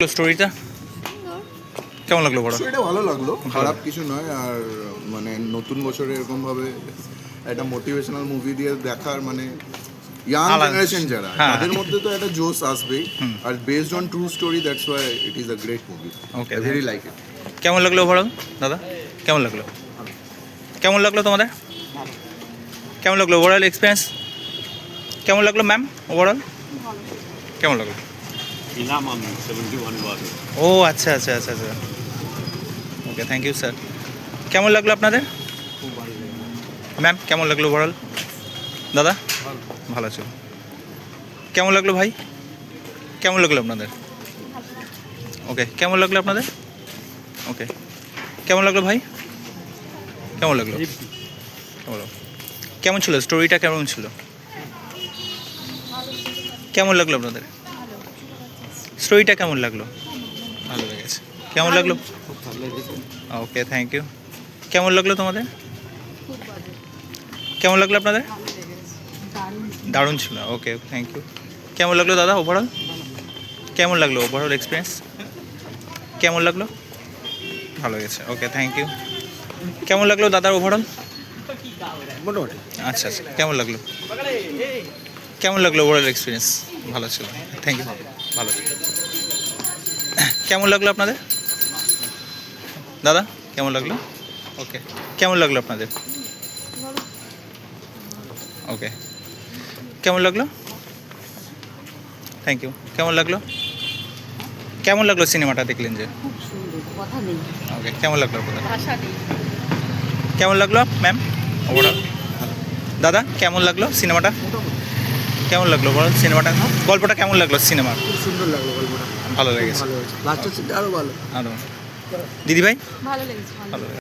স্টোরিটা কেমন লাগল বড়? এটা ভালো লাগল খারাপ কিছু নয় আর মানে নতুন বছরে এরকম ভাবে একটা মোটিভেশনাল মুভি দিয়ে দেখার মানে ইয়াং জেনারেশন যারা হ্যাঁ। তাদের মধ্যে তো একটা জোশ আসবেই আর based on true story that's why it is a great movie I very like it কেমন লাগল ওভারঅল দাদা কেমন লাগল? কেমন লাগল তোমাদের? কেমন লাগল ওভারঅল এক্সপিরিয়েন্স কেমন লাগল ম্যাম ওভারঅল কেমন লাগল? ছিলাম আমি সেভেন্টি ওয়ান ও আচ্ছা আচ্ছা আচ্ছা আচ্ছা। ওকে থ্যাংক ইউ স্যার কেমন লাগল আপনাদের? ম্যাম কেমন লাগল ওভারঅল দাদা? ভালো। আছো। কেমন লাগল ভাই? কেমন লাগল আপনাদের? ওকে কেমন লাগল আপনাদের? ওকে কেমন লাগল ভাই? কেমন লাগল? কেমন লাগল? কেমন ছিল? স্টোরিটা কেমন ছিল? কেমন লাগল আপনাদের? স্টোরিটা কেমন লাগল? ভালো লেগেছে। কেমন লাগল? ওকে থ্যাংক ইউ কেমন লাগল তোমাদের? কেমন লাগল আপনাদের? দারুণ ছিল। ওকে থ্যাংক ইউ কেমন লাগল দাদা ওভারঅল কেমন লাগল ওভারঅল এক্সপিরিয়েন্স কেমন লাগল? ভালো গেছে ওকে থ্যাংক ইউ কেমন লাগল দাদার ওভারঅল মোটামুটি। আচ্ছা আচ্ছা। কেমন লাগল? কেমন লাগল ওভারঅল এক্সপিরিয়েন্স ভালো ছিল। থ্যাংক ইউ ভালো ছিল। কেমন লাগল আপনাদের? দাদা কেমন লাগল? ওকে কেমন লাগল আপনাদের? ওকে কেমন লাগল? থ্যাংক ইউ কেমন লাগল? কেমন লাগল সিনেমাটা দেখলেন যে? ওকে কেমন লাগল আপনাদের? কেমন লাগল ম্যাম ওভারঅল দাদা কেমন লাগল সিনেমাটা? কেমন লাগল বল সিনেমাটা গল্পটা কেমন লাগল সিনেমা খুব সুন্দর লাগল গল্পটা। ভালো লেগেছে। ভালো লাগছে লাস্টের সিনটা আরও ভালো। আরও। দিদি ভাই ভালো লেগেছে। ভালো ভালো